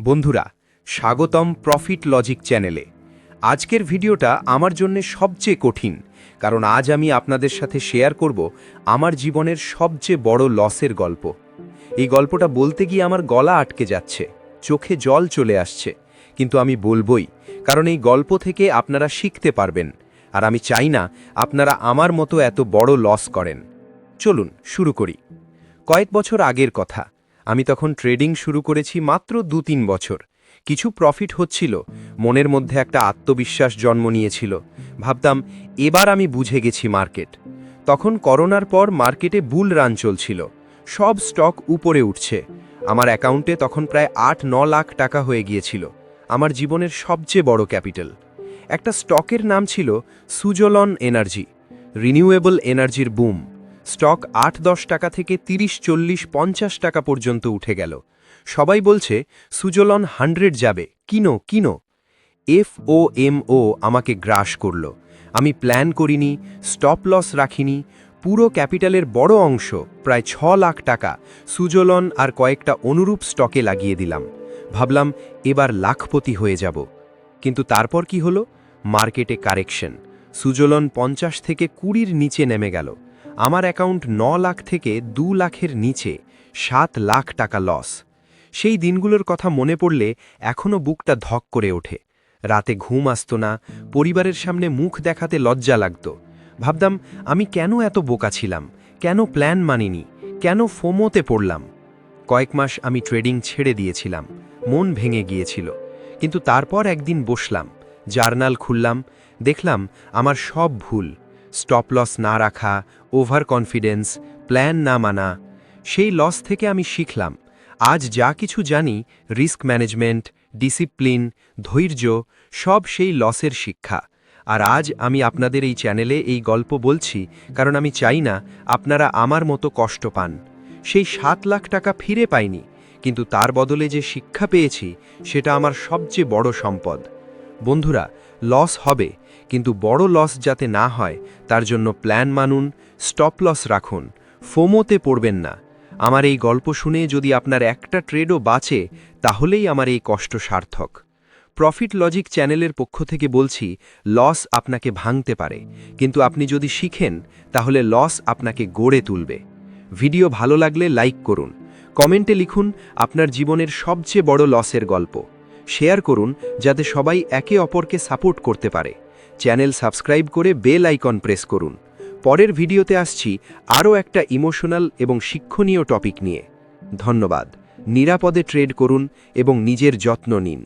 বন্ধুরা, স্বাগতম profit logic চ্যানেলে। আজকের ভিডিওটা আমার জন্য সবচেয়ে কঠিন, কারণ আজ আমি আপনাদের সাথে শেয়ার করব আমার জীবনের সবচেয়ে বড় লসের গল্প। এই গল্পটা বলতে গিয়ে আমার গলা আটকে যাচ্ছে, চোখে জল চলে আসছে, কিন্তু আমি বলবই, কারণ এই গল্প থেকে আপনারা শিখতে পারবেন, আর আমি চাই না আপনারা আমার মতো এত বড় লস করেন। চলুন, শুরু করি। কয়েক বছর আগের কথা আমি তখন ট্রেডিং শুরু করেছি মাত্র দু তিন বছর। কিছু প্রফিট হচ্ছিল, মনের মধ্যে একটা আত্মবিশ্বাস জন্ম নিয়েছিল। ভাবতাম, এবার আমি বুঝে গেছি মার্কেট। তখন করোনার পর মার্কেটে বুল রান চলছিল। সব স্টক উপরে উঠছে। আমার অ্যাকাউন্টে তখন প্রায় আট ন লাখ টাকা হয়ে গিয়েছিল। আমার জীবনের সবচেয়ে বড় ক্যাপিটাল। একটা স্টকের নাম ছিল সুজলন এনার্জি, রিনিউয়েবল এনার্জির বুম। স্টক আট দশ টাকা থেকে তিরিশ, চল্লিশ, পঞ্চাশ টাকা পর্যন্ত উঠে গেল। সবাই বলছে, সুজলন হান্ড্রেড যাবে। কিনো কিনো। এফ ও এম ও আমাকে গ্রাস করল। আমি প্ল্যান করিনি, স্টপ লস রাখিনি। পুরো ক্যাপিটালের বড় অংশ, প্রায় ছ লাখ টাকা, সুজলন আর কয়েকটা অনুরূপ স্টকে লাগিয়ে দিলাম। ভাবলাম, এবার লাখপতি হয়ে যাব। কিন্তু তারপর কি হলো? মার্কেটে কারেকশন। সুজলন পঞ্চাশ থেকে কুড়ির নিচে নেমে গেল। আমার অ্যাকাউন্ট ন লাখ থেকে দু লাখের নিচে, সাত লাখ টাকা লস। সেই দিনগুলোর কথা মনে পড়লে এখনও বুকটা ধক করে ওঠে। রাতে ঘুম আসতো না, পরিবারের সামনে মুখ দেখাতে লজ্জা লাগত। ভাবতাম, আমি কেন এত বোকা ছিলাম? কেন প্ল্যান মানিনি? কেন ফোমোতে পড়লাম? কয়েক মাস আমি ট্রেডিং ছেড়ে দিয়েছিলাম, মন ভেঙে গিয়েছিল। কিন্তু তারপর একদিন বসলাম, জার্নাল খুললাম, দেখলাম আমার সব ভুল। স্টপ লস না রাখা ওভার কনফিডেন্স প্ল্যান না মানা, সেই লস থেকে আমি শিখলাম। আজ যা কিছু জানি রিস্ক ম্যানেজমেন্ট ডিসিপ্লিন ধৈর্য, সব সেই লসের শিক্ষা। আর আজ আমি আপনাদের এই চ্যানেলে এই গল্প বলছি, কারণ আমি চাই না আপনারা আমার মতো কষ্ট পান। সেই সাত লাখ টাকা ফিরে পাইনি, কিন্তু তার বদলে যে শিক্ষা পেয়েছি, সেটা আমার সবচেয়ে বড় সম্পদ। বন্ধুরা, লস হবে, কিন্তু বড় লস যাতে না হয়, তার জন্য প্ল্যান মানুন, স্টপ লস রাখুন, ফোমোতে পড়বেন না। আমার এই গল্প শুনে যদি আপনার একটা ট্রেডও বাঁচে, তাহলেই আমার এই কষ্ট সার্থক। প্রফিট লজিক চ্যানেলের পক্ষ থেকে বলছি, লস আপনাকে ভাঙতে পারে, কিন্তু আপনি যদি শিখেন, তাহলে লস আপনাকে গড়ে তুলবে। ভিডিও ভালো লাগলে লাইক করুন, কমেন্টে লিখুন আপনার জীবনের সবচেয়ে বড় লসের গল্প। শেয়ার করুন যাতে সবাই একে অপরকে সাপোর্ট করতে পারে। চ্যানেল সাবস্ক্রাইব করে বেল আইকন প্রেস করুন। পরের ভিডিওতে আসছি আরও একটা ইমোশনাল এবং শিক্ষণীয় টপিক নিয়ে। ধন্যবাদ। নিরাপদে ট্রেড করুন এবং নিজের যত্ন নিন।